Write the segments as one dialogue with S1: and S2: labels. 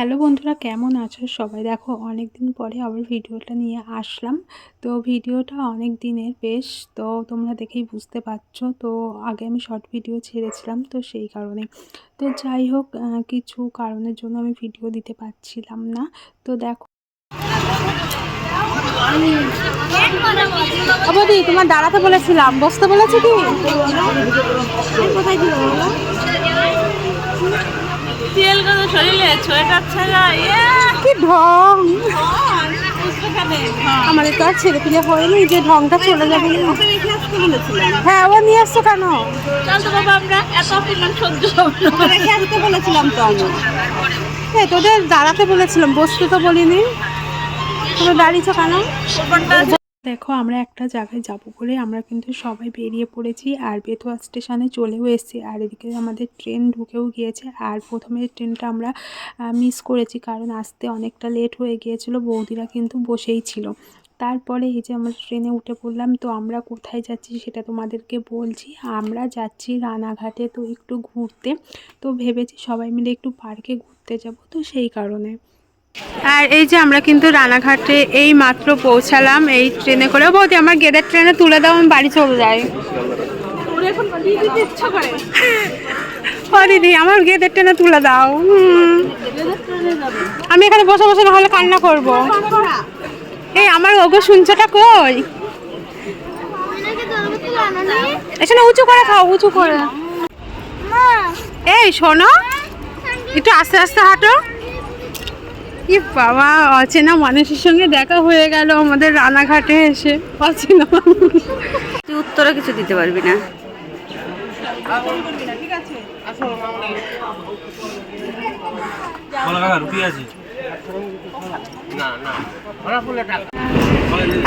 S1: Hello বন্ধুরা, কেমন আছো সবাই? দেখো অনেক দিন পরে আবার ভিডিওটা নিয়ে আসলাম। তো ভিডিওটা অনেক দিনের বেশ, তো তোমরা দেখেই বুঝতে পারছ। তো আগে আমি শর্ট ভিডিও ছেড়েছিলাম, তো সেই কারণে। তো যাই হোক কিছু কারণের জন্য আমি ভিডিও দিতে পারছিলাম না। তো দেখো। তোমার দাঁড়াতে বলেছিলাম, বসতে বলেছি কি? কোথায় দিল
S2: তেল কত শরীরে
S1: কি ঢং? আমাদের তো আর ছেলে পিলে হয়নি, যে ঢংটা চলে যাবে। হ্যাঁ ও নিয়ে আসছো কেন?
S2: চল বলেছিলাম তো আমি?
S1: এই তোদের দাঁড়াতে বলেছিলাম, বসতে তো বলিনি। তুমি দাঁড়িয়েছো কেন? দেখো, আমরা একটা জায়গায় যাব বলে আমরা কিন্তু সবাই বেরিয়ে পড়েছি আর বেতুয়া স্টেশনে চলেও এসেছি। আর এদিকে আমাদের ট্রেন ঢুকেও গিয়েছে। আর প্রথমে ট্রেনটা আমরা মিস করেছি কারণ আসতে অনেকটা লেট হয়ে গিয়েছিল, বৌদিরা কিন্তু বসেই ছিল। তারপরে এই যে আমরা ট্রেনে উঠে পড়লাম, তো আমরা কোথায় যাচ্ছি সেটা তোমাদেরকে বলছি। আমরা যাচ্ছি রানাঘাটে তো একটু ঘুরতে। তো ভেবেছি সবাই মিলে একটু পার্কে ঘুরতে যাব তো সেই কারণে। আর এই যে আমরা কিন্তু রানাঘাটে এই মাত্র পৌঁছালাম এই ট্রেনে করে। বৌদি আমার গেদের ট্রেনে তুলে দাও আমি বাড়ি চলে যাই। ও দিদি আমার গেদের ট্রেনে তুলে দাও। আমি এখানে বসে বসে না হলে কান্না করব। এই আমার ওগো শুনছোটা কই? এখানে উঁচু করে খাও উঁচু করে। এই শোনো। একটু আস্তে আস্তে হাঁটো। ই বাবা অচেনা মানুষের সঙ্গে দেখা হয়ে গেল আমাদের রানাঘাটে এসে। অচেনা মানুষ।
S2: তুই উত্তরে কিছু দিতে পারবি না।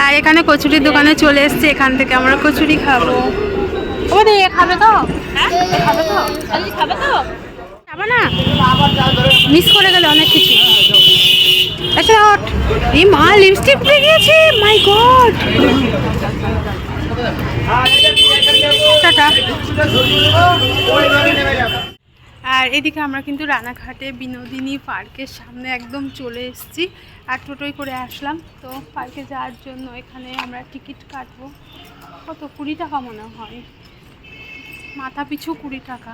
S1: আর এখানে কচুরির দোকানে চলে এসেছে এখান থেকে আমরা কচুরি খাব। ও রে খাবে তো? খাবে তো?
S2: খাবে তো?
S1: যাব না? মিস করে গেলে অনেক কিছু। আচ্ছা লিপস্টিক গিয়েছে? মাই আর এদিকে আমরা কিন্তু রানাঘাটে বিনোদিনী পার্কের সামনে একদম চলে এসেছি। আর টোটোয় করে আসলাম। তো পার্কে যাওয়ার জন্য এখানে আমরা টিকিট কাটবো। কত কুড়ি টাকা মনে হয়? মাথা পিছু কুড়ি টাকা।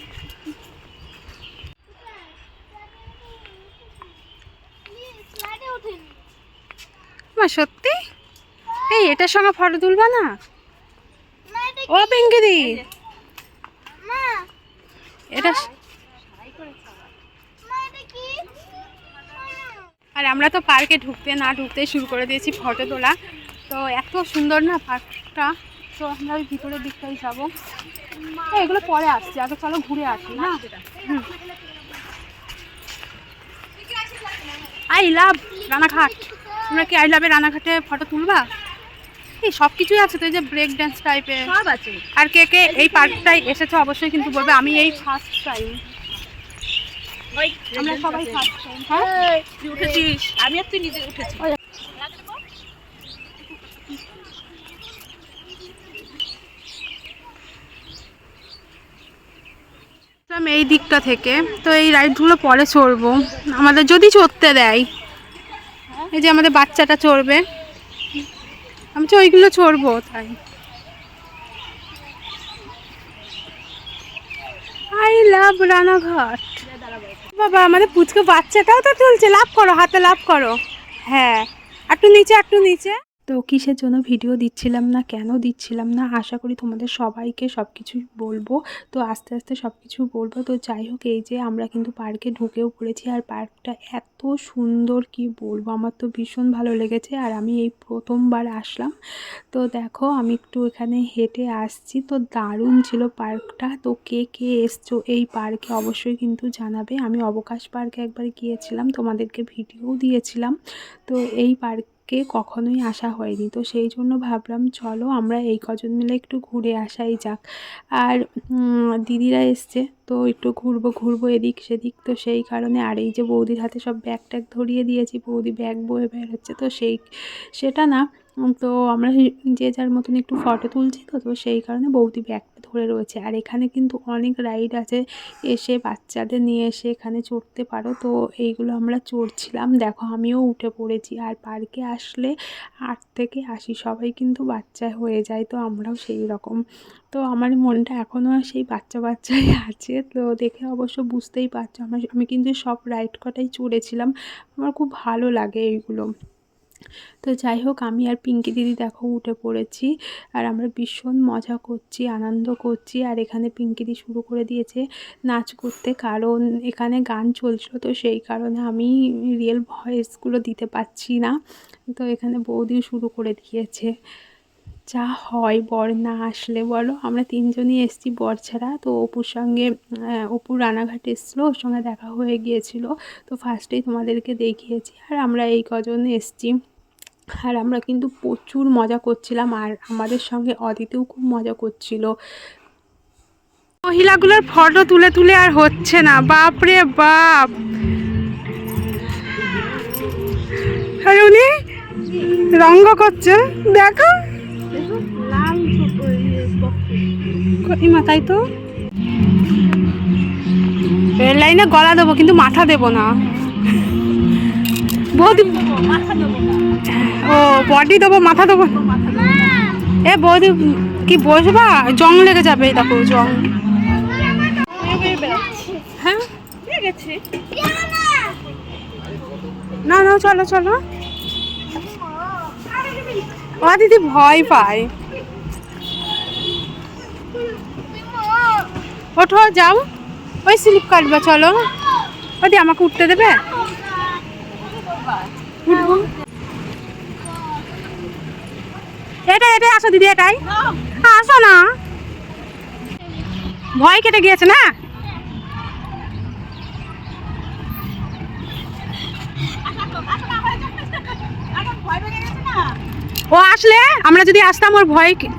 S1: মা, সত্যি? এই, এটার সঙ্গে ফটো তুলবা না? ও, পিঙ্কিদি। এটা আর, আমরা তো পার্কে ঢুকতে না ঢুকতে শুরু করে দিয়েছি ফটো তোলা। তো এত সুন্দর না পার্কটা? তো আমরা ওই ভিতরের দিকটাই যাব। এগুলো পরে আসছে। আগে চলো ঘুরে আসি, না? আই লাভ রানাঘাট তোমরা কি আই লাভে রানাঘাটে ফটো তুলবা? এই সব কিছুই আছে তো এই যে ব্রেক ড্যান্স টাইপের
S2: সব আছে।
S1: আর কে কে এই পার্কটায় এসেছ অবশ্যই কিন্তু বলবে আমি এই ফার্স্ট টাইম আমরা সবাই ফার্স্ট টাইম হ্যাঁ?
S2: তুই উঠেছিস? আমি আর তুই নিজে উঠেছি।
S1: এই দিকটা থেকে। তো এই রাইডগুলো পরে চড়বো। আমাদের যদি চড়তে দেয় এই যে আমাদের বাচ্চাটা চড়বে। আমি তো ওইগুলো চড়বো, তাই। I love Ranaghat. বাবা, আমাদের পুচকে বাচ্চাটাও তো চলছে লাভ করো, হাতে লাভ করো। হ্যাঁ একটু নিচে একটু নিচে। তো কিসের জন্য ভিডিও দিচ্ছিলাম না, কেন দিচ্ছিলাম না? আশা করি তোমাদের সবাইকে সব কিছুই বলব। তো আস্তে আস্তে সব কিছু বলব। তো যাই হোক, এই যে আমরা কিন্তু পার্কে ঢুকেও পড়েছি আর পার্কটা এত সুন্দর, কি বলব? আমার তো ভীষণ ভালো লেগেছে আর আমি এই প্রথমবার আসলাম। তো দেখো, আমি একটু এখানে হেঁটে আসছি। তো দারুণ ছিল পার্কটা। তো কে কে এসছো এই পার্কে অবশ্যই কিন্তু জানাবে। আমি অবকাশ পার্কে একবার গিয়েছিলাম, তোমাদেরকে ভিডিও দিয়েছিলাম। তো এই পার্কে
S3: পার্কে কখনোই আসা হয়নি। তো সেই জন্য ভাবলাম, চলো আমরা এই কজন মিলে একটু ঘুরে আসাই যাক। আর দিদিরা এসছে, তো একটু ঘুরবো ঘুরবো এদিক সেদিক। তো সেই কারণে আর এই যে বৌদির হাতে সব ব্যাগ ট্যাগ ধরিয়ে দিয়েছি, বৌদি ব্যাগ বয়ে বের হচ্ছে তো সেই, সেটা না তো আমরা যে যার মতন একটু ফটো তুলছি তো তো সেই কারণে বৌদি ব্যাগটা ধরে রয়েছে। আর এখানে কিন্তু অনেক রাইড আছে, এসে বাচ্চাদের নিয়ে এসে এখানে চড়তে পারো। তো এইগুলো আমরা চড়ছিলাম। দেখো আমিও উঠে পড়েছি। আর পার্কে আসলে আট থেকে আশি সবাই কিন্তু বাচ্চা হয়ে যায়, তো আমরাও সেই রকম। তো আমার মনটা এখনও সেই বাচ্চা বাচ্চাই আছে। তো দেখে অবশ্য বুঝতেই পারছ, আমার, আমি কিন্তু সব রাইড কটাই চড়েছিলাম। আমার খুব ভালো লাগে এইগুলো। তো যাই হোক আমি আর পিঙ্কি দিদি দেখো উঠে পড়েছি আর আমরা ভীষণ মজা করছি আনন্দ করছি। আর এখানে পিঙ্কি দি শুরু করে দিয়েছে নাচ করতে কারণ এখানে গান চলছিল তো সেই কারণে আমি রিয়েল ভয়েসগুলো দিতে পারছি না। তো এখানে বৌদিও শুরু করে দিয়েছে। যা হয় বর না আসলে বলো। আমরা তিনজনই এসেছি বর ছাড়া। তো অপুর সঙ্গে আহ, অপু রানাঘাট এসছিলো ওর সঙ্গে দেখা হয়ে গিয়েছিল। তো ফার্স্টেই তোমাদেরকে দেখিয়েছি। আর আমরা এই কজন এসেছি। আর আমরা কিন্তু প্রচুর মজা করছিলাম আর আমাদের সঙ্গে অদিতেও খুব মজা করছিল। মহিলাগুলোর ফটো তুলে তুলে আর হচ্ছে না বাপ। রে বাপ উনি রঙ্গ করছে দেখো। তাই তো? রেল লাইনে গলা দেবো, কিন্তু মাথা দেবো না। বৌদি। ও, বডি দেবো, মাথা দেবো। এ বৌদি, কি বসবা? জং লেগে যাবে দেখো, জং। হ্যাঁ? না না, চলো চলো। ও, দিদি ভয় পায়। ওঠো, যাও। ওই স্লিপ কাটবে, চলো। ওদি আমাকে উঠতে দেবে? এটাই এটাই আসো দিদি, এটাই। আসো না। ভয় কেটে গিয়েছে না? ও আসলে, আমরা যদি আসতাম, ওর ভয় কি-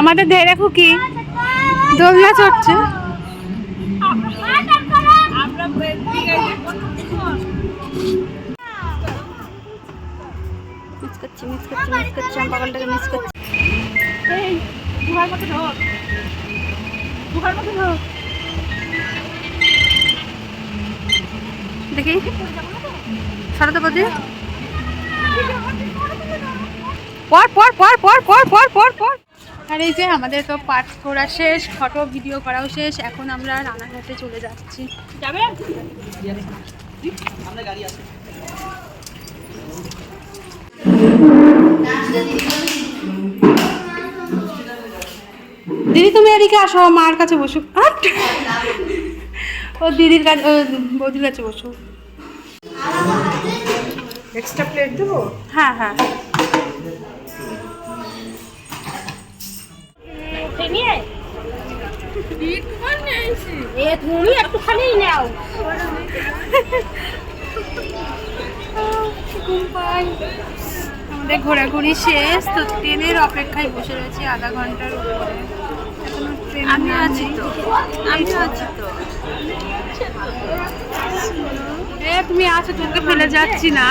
S3: আমাদের দেয় রাখো কি? দোলনা চড়ছে।
S4: মিস করছি মিস করছি মিস করছি
S3: দেখি। সারা তো বাজে পর পর পর পর পর পর পর পর। আর এই যে আমাদের তো পাঠ করা শেষ ফটো ভিডিও করাও শেষ এখন আমরা রানাঘাটে চলে যাচ্ছি।
S2: যাবে?
S3: দিদি তুমি এদিকে আসো মার কাছে বসো! ও দিদির কাছে ও বৌদির কাছে বসো।
S1: এক্সট্রা প্লেট দেবো?
S3: হ্যাঁ হ্যাঁ।
S2: নিয়ে। এ তুমি একটুখানি নাও।
S3: আমাদের ঘোরাঘুরি শেষ তো ট্রেনের অপেক্ষায় বসে রয়েছি আধা ঘণ্টার উপরে।
S4: আমি আছি তো। আমি আছি তো।
S3: এ তুমি আছো তোকে ফেলে যাচ্ছি না।